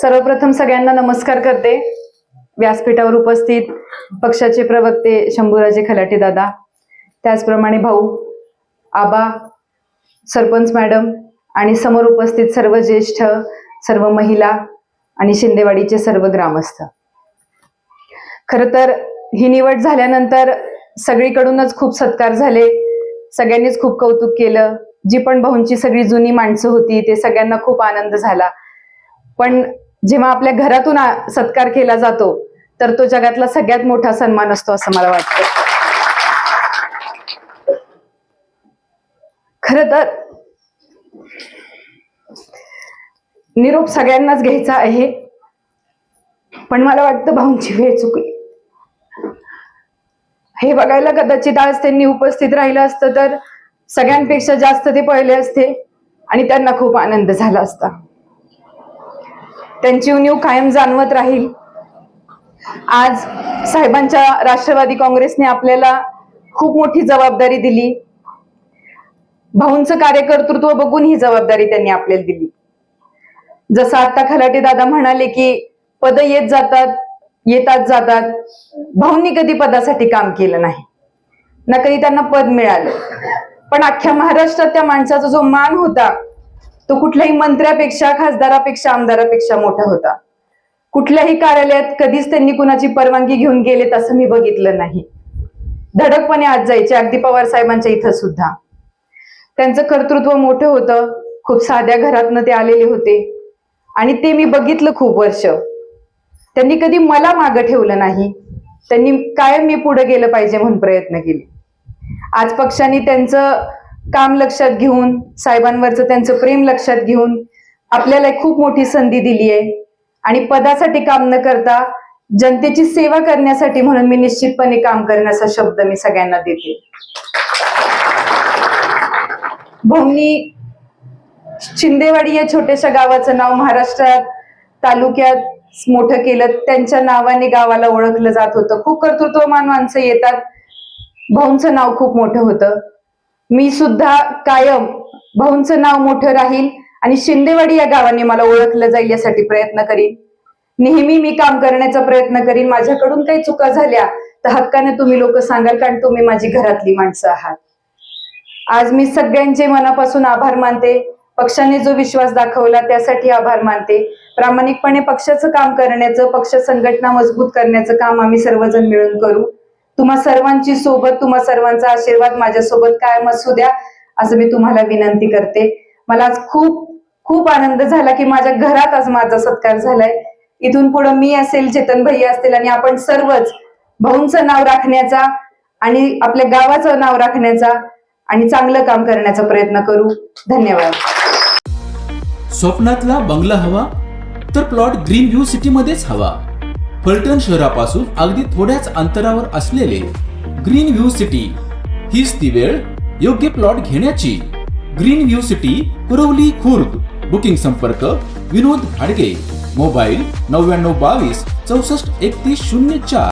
सर्वप्रथम सगळ्यांना नमस्कार करते. व्यासपीठावर उपस्थित पक्षाचे प्रवक्ते शंभूराजे खलाटे दादा त्याचप्रमाणे भाऊ आबा सरपंच मॅडम आणि समोर उपस्थित सर्व ज्येष्ठ सर्व महिला आणि शिंदेवाडीचे सर्व ग्रामस्थ. खर तर ही निवड झाल्यानंतर सगळीकडूनच खूप सत्कार झाले. सगळ्यांनीच खूप कौतुक केलं. जी पण भाऊंची सगळी जुनी माणसं होती ते सगळ्यांना खूप आनंद झाला. पण जेव्हा आपल्या घरातून सत्कार केला जातो तर तो जगातला सगळ्यात मोठा सन्मान असतो असं मला वाटतं. खर तर निरोप सगळ्यांनाच घ्यायचा आहे पण मला वाटतं भाऊंची वेळ चुकली. हे बघायला कदाचित आज त्यांनी उपस्थित राहिलं असतं तर सगळ्यांपेक्षा जास्त ते पळले असते आणि त्यांना खूप आनंद झाला असता. त्यांची उणीव कायम जाणवत राहील. आज साहेबांच्या राष्ट्रवादी काँग्रेसने आपल्याला खूप मोठी जबाबदारी दिली. भाऊंचं कार्यकर्तृत्व बघून ही जबाबदारी त्यांनी आपल्याला दिली. जसं आता खलाटे दादा म्हणाले की पद येत जातात येतात जातात. भाऊंनी कधी पदासाठी काम केलं नाही. ना कधी त्यांना पद मिळालं. पण अख्ख्या महाराष्ट्रात त्या माणसाचा जो मान होता तो कुठल्याही मंत्र्यापेक्षा खासदारापेक्षा आमदारापेक्षा मोठा होता. कुठल्याही कार्यालयात कधीच त्यांनी कुणाची परवानगी घेऊन गेलेत असं मी बघितलं नाही. धडकपणे आज जायचे अगदी पवार साहेबांच्या इथं सुद्धा. त्यांचं कर्तृत्व मोठं होतं. खूप साध्या घरातनं ते आलेले होते. आणि ते मी बघितलं खूप वर्ष. त्यांनी कधी मला मागं ठेवलं नाही. त्यांनी कायम मी पुढे गेलं पाहिजे म्हणून प्रयत्न केले. आज पक्षाने त्यांचं काम लक्षात घेऊन साहेबांवरचं त्यांचं प्रेम लक्षात घेऊन आपल्याला खूप मोठी संधी दिली आहे. आणि पदासाठी काम न करता जनतेची सेवा करण्यासाठी म्हणून मी निश्चितपणे काम करण्याचा शब्द मी सगळ्यांना देते. भाऊनी शिंदेवाडी या छोट्याशा गावाचं नाव महाराष्ट्रात तालुक्यात मोठं केलं. त्यांच्या नावाने गावाला ओळखलं जात होतं. खूप कर्तृत्वमान माणसं येतात. भाऊंचं नाव खूप मोठं होतं. मी सुद्धा कायम भाऊंचं नाव मोठं राहील आणि शिंदेवाडी या गावाने मला ओळखलं जाईल यासाठी प्रयत्न करीन. नेहमी मी काम करण्याचा प्रयत्न करीन. माझ्याकडून काही चुका झाल्या तर हक्काने तुम्ही लोक सांगाल कारण तुम्ही माझी घरातली माणसं आहात. आज मी सगळ्यांचे मनापासून आभार मानते. पक्षाने जो विश्वास दाखवला त्यासाठी आभार मानते. प्रामाणिकपणे पक्षाचं काम करण्याचं पक्ष संघटना मजबूत करण्याचं काम आम्ही सर्वजण मिळून करू. तुम्हा सर्वांची सोबत तुम्हा सर्वांचा आशीर्वाद माझ्यासोबत कायम असू द्या असं मी तुम्हाला विनंती करते. मला आज खूप खूप आनंद झाला की माझ्या घरात आज माझा सत्कार झालाय. इथून पुढे मी असेल चेतन भैया असतील आणि आपण सर्वच भाऊंचं नाव राखण्याचा आणि आपल्या गावाचं नाव राखण्याचा आणि चांगलं काम करण्याचा प्रयत्न करू. धन्यवाद. स्वप्नातला बंगला हवा तर प्लॉट ग्रीन व्ह्यू सिटी मध्येच हवा. फलटण शहरापासून अगदी थोड्याच अंतरावर असलेले ग्रीन व्ह्यू सिटी. हीच ती वेळ योग्य प्लॉट घेण्याची. ग्रीन व्ह्यू सिटी पुरवली खुर्द. बुकिंग संपर्क विनोद भाडगे. मोबाईल नव्याण्णव बावीस चौसष्ट एकतीस शून्य चार.